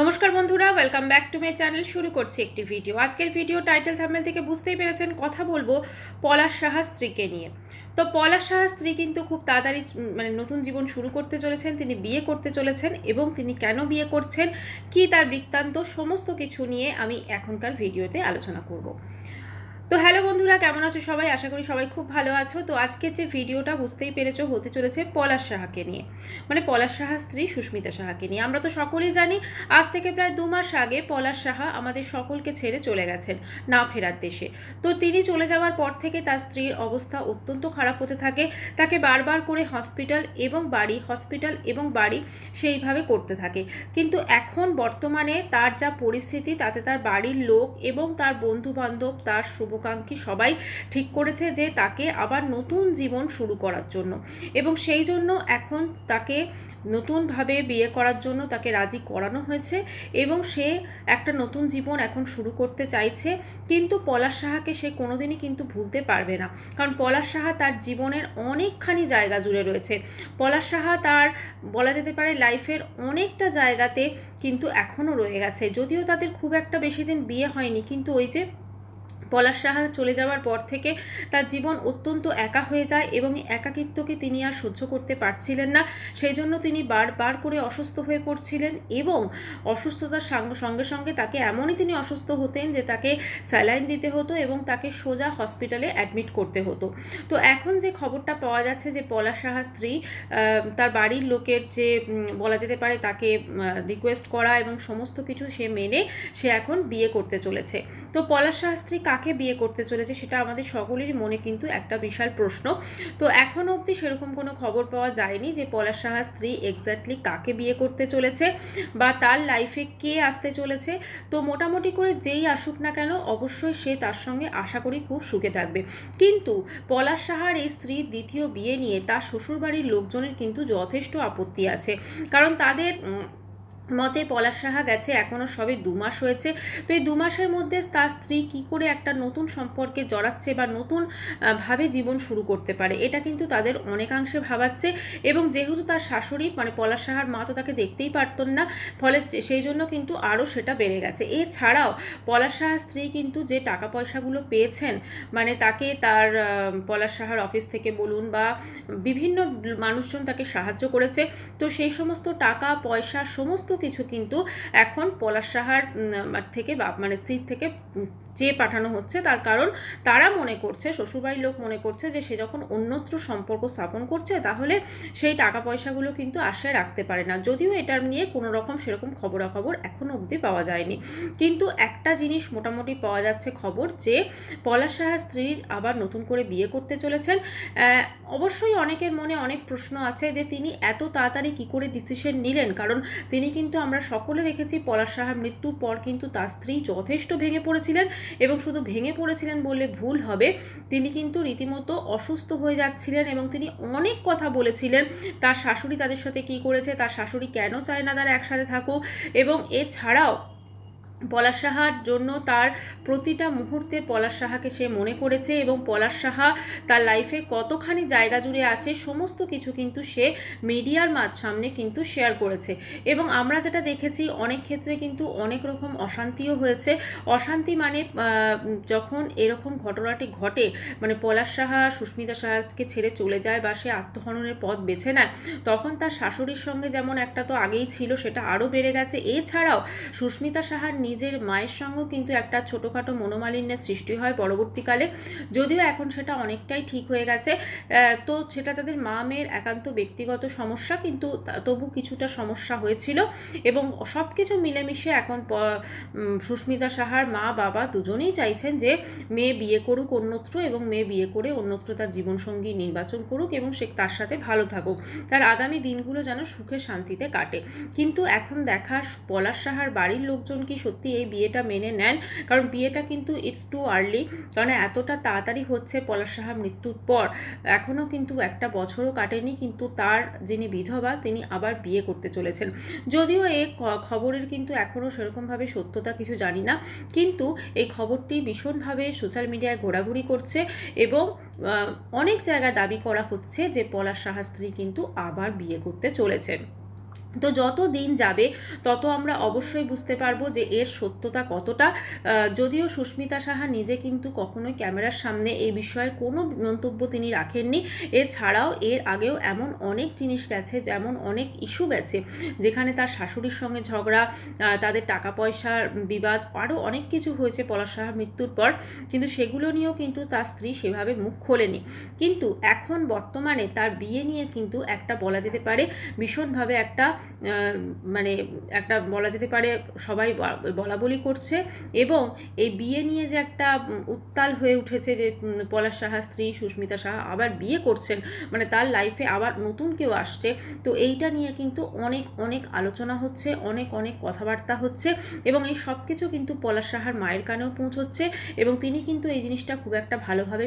নমস্কার বন্ধুরা welcome back to my channel শুরু করছি একটি ভিডিও আজকের ভিডিও টাইটেল থামেল থেকে বুঝতেই পেরেছেন, কথা বলব পলাশ সাহা স্ত্রীকে নিয়ে। তো পলাশ সাহা স্ত্রী কিন্তু খুব তাড়াতাড়ি মানে নতুন জীবন শুরু করতে চলেছেন, তিনি বিয়ে করতে চলেছেন এবং তিনি কেন বিয়ে করছেন, কি তার বৃত্তান্ত, সমস্ত কিছু নিয়ে আমি এখনকার ভিডিওতে আলোচনা করব। তো হ্যালো বন্ধুরা, কেমন আছো সবাই? আশা করি সবাই খুব ভালো আছো। তো আজকের যে ভিডিওটা বুঝতেই পেরেছ, হতে চলেছে পলাশ সাহাকে নিয়ে। মানে পলাশ সাহা স্ত্রী সুস্মিতা সাহাকে নিয়ে। আমরা তো সকলেই জানি, আজ থেকে প্রায় দু মাস আগে পলাশ সাহা আমাদের সকলকে ছেড়ে চলে গেছেন না ফেরার দেশে। তো তিনি চলে যাওয়ার পর থেকে তার স্ত্রীর অবস্থা অত্যন্ত খারাপ হতে থাকে। তাকে বারবার করে হসপিটাল এবং বাড়ি, হসপিটাল এবং বাড়ি সেইভাবে করতে থাকে। কিন্তু এখন বর্তমানে তার যা পরিস্থিতি, তাতে তার বাড়ির লোক এবং তার বন্ধু বান্ধব তার শুভাকাঙ্ক্ষী সবাই ঠিক করেছে যে তাকে আবার নতুন জীবন শুরু করার জন্য। এবং সেই জন্য এখন তাকে নতুনভাবে বিয়ে করার জন্য তাকে রাজি করানো হয়েছে এবং সে একটা নতুন জীবন এখন শুরু করতে চাইছে। কিন্তু পলাশ সাহাকে সে কোনোদিনই কিন্তু ভুলতে পারবে না। কারণ পলাশ সাহা তার জীবনের অনেকখানি জায়গা জুড়ে রয়েছে। পলাশ সাহা তার বলা যেতে পারে লাইফের অনেকটা জায়গাতে কিন্তু এখনও রয়ে গেছে। যদিও তাদের খুব একটা বেশি দিন বিয়ে হয়নি, কিন্তু ওই যে পলাশ সাহা চলে যাওয়ার পর থেকে তার জীবন অত্যন্ত একা হয়ে যায় এবং একাকিত্বকে তিনি আর সহ্য করতে পারছিলেন না। সেই জন্য তিনি বারবার করে অসুস্থ হয়ে পড়ছিলেন এবং অসুস্থতার সঙ্গে সঙ্গে তাকে এমনই তিনি অসুস্থ হতেন যে তাকে স্যালাইন দিতে হতো এবং তাকে সোজা হসপিটালে অ্যাডমিট করতে হতো। তো এখন যে খবরটা পাওয়া যাচ্ছে যে পলাশ সাহা স্ত্রী তার বাড়ির লোকের যে বলা যেতে পারে তাকে রিকোয়েস্ট করা এবং সমস্ত কিছু সে মেনে সে এখন বিয়ে করতে চলেছে। তো পলাশ শাস্ত্রী কাকে বিয়ে করতে চলেছে সেটা আমাদের সকলেরই মনে কিন্তু একটা বিশাল প্রশ্ন। তো এখনও অবধি সেরকম কোনো খবর পাওয়া যায়নি যে পলাশ সাহা স্ত্রী এক্স্যাক্টলি কাকে বিয়ে করতে চলেছে বা তার লাইফে কে আসতে চলেছে। তো মোটামুটি করে যেই আসুক না কেন অবশ্যই সে তার সঙ্গে আশা করি খুব সুখে থাকবে। কিন্তু পলাশ সাহার এই স্ত্রীর দ্বিতীয় বিয়ে নিয়ে তার শ্বশুরবাড়ির লোকজনের কিন্তু যথেষ্ট আপত্তি আছে। কারণ তাদের মতে পলাশ সাহা গেছে এখনও সবে দু মাস হয়েছে। তো এই দু মাসের মধ্যে তার স্ত্রী কি করে একটা নতুন সম্পর্কে জড়াচ্ছে বা নতুন ভাবে জীবন শুরু করতে পারে, এটা কিন্তু তাদের অনেকাংশে ভাবাচ্ছে এবং যেহেতু তার শাশুড়ি মানে পলাশ সাহার মা তো তাকে দেখতেই পারতেন না, ফলে সেই জন্য কিন্তু আরও সেটা বেড়ে গেছে। এছাড়াও পলাশ সাহার স্ত্রী কিন্তু যে টাকা পয়সাগুলো পেয়েছেন মানে তাকে তার পলাশ সাহার অফিস থেকে বলুন বা বিভিন্ন মানুষজন তাকে সাহায্য করেছে, তো সেই সমস্ত টাকা পয়সা সমস্ত কিছু কিন্তু এখন পলাশ সাহার থেকে মানে স্ত্রীর থেকে চেয়ে পাঠানো হচ্ছে তার কারণ তারা মনে করছে, শ্বশুরবাড়ির লোক মনে করছে যে সে যখন অন্যত্র সম্পর্ক স্থাপন করছে তাহলে সেই টাকা পয়সাগুলো কিন্তু আশায় রাখতে পারে না। যদিও এটার নিয়ে কোনো রকম সেরকম খবরাখবর এখনও অবধি পাওয়া যায়নি। কিন্তু একটা জিনিস মোটামুটি পাওয়া যাচ্ছে খবর যে পলাশ সাহা স্ত্রীর আবার নতুন করে বিয়ে করতে চলেছেন। অবশ্যই অনেকের মনে অনেক প্রশ্ন আছে যে তিনি এত তাড়াতাড়ি কি করে ডিসিশন নিলেন? কারণ তিনি কিন্তু আমরা সকলে দেখেছি পলাশ সাহার মৃত্যুর পর কিন্তু তার স্ত্রী যথেষ্ট ভেঙে পড়েছিলেন এবং শুধু ভেঙে পড়েছিলেন বললে ভুল হবে। তিনি কিন্তু রীতিমতো অসুস্থ হয়ে যাচ্ছিলেন এবং তিনি অনেক কথা বলেছিলেন। তার শাশুড়ি তাদের সাথে কি করেছে, তার শাশুড়ি কেন চায় না তারা একসাথে থাকুক? এবং এছাড়াও পলাশ সাহার জন্য তার প্রতিটা মুহূর্তে পলাশ সাহাকে সে মনে করেছে এবং পলাশ সাহা তার লাইফে কতখানি জায়গা জুড়ে আছে সমস্ত কিছু কিন্তু সে মিডিয়ার মাঝ সামনে কিন্তু শেয়ার করেছে। এবং আমরা যেটা দেখেছি, অনেক ক্ষেত্রে কিন্তু অনেক রকম অশান্তিও হয়েছে। অশান্তি মানে যখন এরকম ঘটনাটি ঘটে মানে পলাশ সাহা সুস্মিতা সাহাকে ছেড়ে চলে যায় বা সে আত্মহননের পথ বেছে নেয়, তখন তার শাশুড়ির সঙ্গে যেমন একটা তো আগেই ছিল, সেটা আরও বেড়ে গেছে। এছাড়াও সুস্মিতা সাহার নিজের মায়ের সঙ্গেও কিন্তু একটা ছোটোখাটো মনোমালিন্যের সৃষ্টি হয় পরবর্তীকালে। যদিও এখন সেটা অনেকটাই ঠিক হয়ে গেছে তো সেটা তাদের মা মেয়ের একান্ত ব্যক্তিগত সমস্যা, কিন্তু তবু কিছুটা সমস্যা হয়েছিল এবং সব কিছু মিলেমিশে এখন সুস্মিতা সাহার মা, বাবা দুজনেই চাইছেন যে মেয়ে বিয়ে করুক অন্যত্র এবং মেয়ে বিয়ে করে অন্যত্র তার জীবনসঙ্গী নির্বাচন করুক এবং সে তার সাথে ভালো থাকুক। তার আগামী দিনগুলো যেন সুখে শান্তিতে কাটে। কিন্তু এখন দেখা পলাশ সাহার বাড়ির লোকজন কি সত্যি এই বিয়েটা মেনে নেন। কারণ বিয়েটা কিন্তু ইটস টু আর্লি কারণ এতটা তাড়াতাড়ি হচ্ছে পলাশ সাহার মৃত্যুর পর। এখনও কিন্তু একটা বছরও কাটেনি, কিন্তু তার যিনি বিধবা, তিনি আবার বিয়ে করতে চলেছেন। যদিও এই খবরের কিন্তু এখনও সেরকমভাবে সত্যতা কিছু জানি না, কিন্তু এই খবরটি ভীষণভাবে সোশ্যাল মিডিয়ায় ঘোরাঘুরি করছে এবং অনেক জায়গায় দাবি করা হচ্ছে যে পলাশ সাহা স্ত্রী কিন্তু আবার বিয়ে করতে চলেছেন। তো যত দিন যাবে, তত আমরা অবশ্যই বুঝতে পারব যে এর সত্যতা কতটা। যদিও সুস্মিতা সাহা নিজে কিন্তু কখনোই ক্যামেরার সামনে এই বিষয়ে কোনো মন্তব্য তিনি রাখেননি। এছাড়াও এর আগেও এমন অনেক জিনিস গেছে, যেমন অনেক ইস্যু গেছে, যেখানে তার শাশুড়ির সঙ্গে ঝগড়া তাদের টাকা পয়সার বিবাদ, আরও অনেক কিছু হয়েছে পলাশ সাহার মৃত্যুর পর। কিন্তু সেগুলো নিয়েও কিন্তু তার স্ত্রী সেভাবে মুখ খোলেনি। কিন্তু এখন বর্তমানে তার বিয়ে নিয়ে কিন্তু একটা বলা যেতে পারে ভীষণভাবে একটা মানে একটা বলা যেতে পারে সবাই বলা বলি করছে এবং এই বিয়ে নিয়ে যে একটা উত্তাল হয়ে উঠেছে যে পলাশ সাহা স্ত্রী সুস্মিতা সাহা আবার বিয়ে করছেন মানে তার লাইফে আবার নতুন কেউ আসছে, তো এইটা নিয়ে কিন্তু অনেক অনেক আলোচনা হচ্ছে, অনেক অনেক কথাবার্তা হচ্ছে এবং এই সব কিছু কিন্তু পলাশ সাহার মায়ের কানেও পৌঁছচ্ছে এবং তিনি কিন্তু এই জিনিসটা খুব একটা ভালোভাবে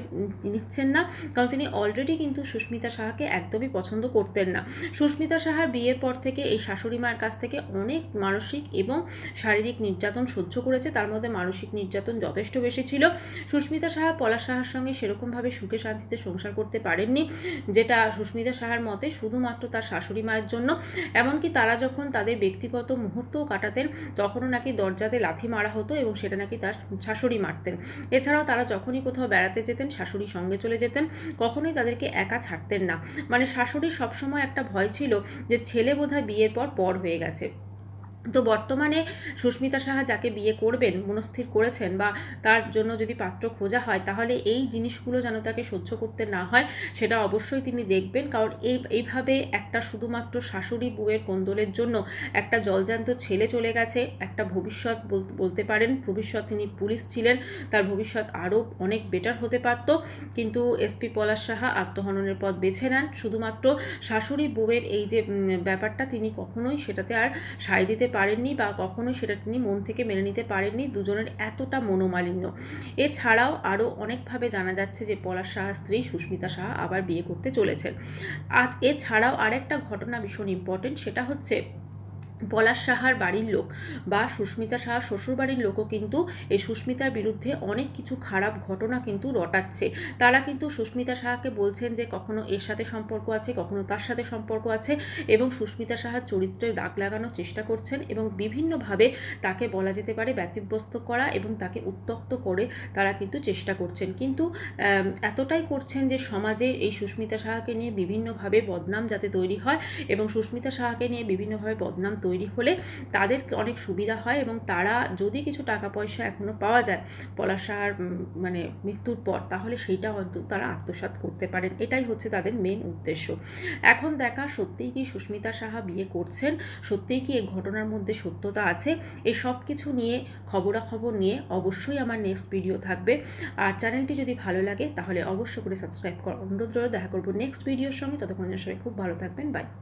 নিচ্ছেন না, কারণ তিনি অলরেডি কিন্তু সুস্মিতা সাহাকে একদমই পছন্দ করতেন না। সুস্মিতা সাহার বিয়ের পর থেকে এই শাশুড়ি মায়ের কাছ থেকে অনেক মানসিক এবং শারীরিক নির্যাতন সহ্য করেছে। তার মধ্যে মানসিক নির্যাতন যথেষ্ট বেশি ছিল। সুস্মিতা সাহা, পলাশ সাহার সঙ্গে সেরকমভাবে সুখে শান্তিতে সংসার করতে পারেননি, যেটা সুস্মিতা সাহার মতে শুধুমাত্র তার শাশুড়ি মায়ের জন্য। এমনকি তারা যখন তাদের ব্যক্তিগত মুহূর্তও কাটাতেন, তখনও নাকি দরজাতে লাথি মারা হতো এবং সেটা নাকি তার শাশুড়ি মারতেন। এছাড়াও তারা যখনই কোথাও বেড়াতে যেতেন, শাশুড়ি সঙ্গে চলে যেতেন, কখনোই তাদেরকে একা ছাড়তেন না। মানে শাশুড়ির সবসময় একটা ভয় ছিল যে ছেলে বোধহয় বিয়ের পর পর হয়ে গেছে। তো বর্তমানে সুস্মিতা সাহা যাকে বিয়ে করবেন, মনস্থির করেছেন বা তার জন্য যদি পাত্র খোঁজা হয়, তাহলে এই জিনিসগুলো যেন তাকে সহ্য করতে না হয়, সেটা অবশ্যই তিনি দেখবেন। কারণ এই, এইভাবে একটা শুধুমাত্র শাশুড়ি বউয়ের কোন্দলের জন্য একটা জলজান্ত ছেলে চলে গেছে, একটা ভবিষ্যৎ বল- বলতে পারেন, ভবিষ্যৎ তিনি পুলিশ ছিলেন, তার ভবিষ্যৎ আরও অনেক বেটার হতে পারত। কিন্তু এসপি পলাশ সাহা আত্মহননের পথ বেছে নেন। শুধুমাত্র শাশুড়ি বউয়ের এই যে ব্যাপারটা তিনি কখনোই সেটাতে আর সায় দিতে পারেননি বা কখনো সেটা তিনি মন থেকে মেনে নিতে পারেননি, দুজনের এতটা মনোমালিন্য। এছাড়াও আরও অনেকভাবে জানা যাচ্ছে যে পলাশ সাহা স্ত্রী সুস্মিতা সাহা আবার বিয়ে করতে চলেছেন। আর এছাড়াও আরেকটা ঘটনা ভীষণ ইম্পর্টেন্ট সেটা হচ্ছে পলাশ সাহার বাড়ির লোক বা সুস্মিতা সাহার শ্বশুরবাড়ির লোকও কিন্তু এই সুস্মিতার বিরুদ্ধে অনেক কিছু খারাপ ঘটনা কিন্তু রটাচ্ছে। তারা কিন্তু সুস্মিতা সাহাকে বলছেন যে কখনো এর সাথে সম্পর্ক আছে, কখনো তার সাথে সম্পর্ক আছে এবং সুস্মিতা সাহার চরিত্রে দাগ লাগানোর চেষ্টা করছেন এবং বিভিন্নভাবে তাকে বলা যেতে পারে ব্যতিব্যস্ত করা এবং তাকে উত্তক্ত করে তারা কিন্তু চেষ্টা করছেন। কিন্তু এতটাই করছেন যে সমাজে এই সুস্মিতা সাহাকে নিয়ে বিভিন্নভাবে বদনাম যাতে তৈরি হয় এবং সুস্মিতা সাহাকে নিয়ে বিভিন্নভাবে বদনাম তৈরি হলে তাদের অনেক সুবিধা হয় এবং তারা যদি কিছু টাকা পয়সা এখনও পাওয়া যায় পলাশ সাহার উম, মানে মৃত্যুর পর তাহলে সেইটা অন্তত তারা আত্মসাৎ করতে পারেন। এটাই হচ্ছে তাদের মেন উদ্দেশ্য। এখন দেখা সত্যিই কি সুস্মিতা সাহা বিয়ে করছেন সত্যিই কি এই ঘটনার মধ্যে সত্যতা আছে? এই সব কিছু নিয়ে খবরাখবর নিয়ে অবশ্যই আমার নেক্সট ভিডিও থাকবে। আর চ্যানেলটি যদি ভালো লাগে তাহলে অবশ্য করে সাবস্ক্রাইব করার অনুরোধ রইল দেখা করব নেক্সট ভিডিওর সঙ্গে। ততক্ষণ সবাই খুব ভালো থাকবেন। বাই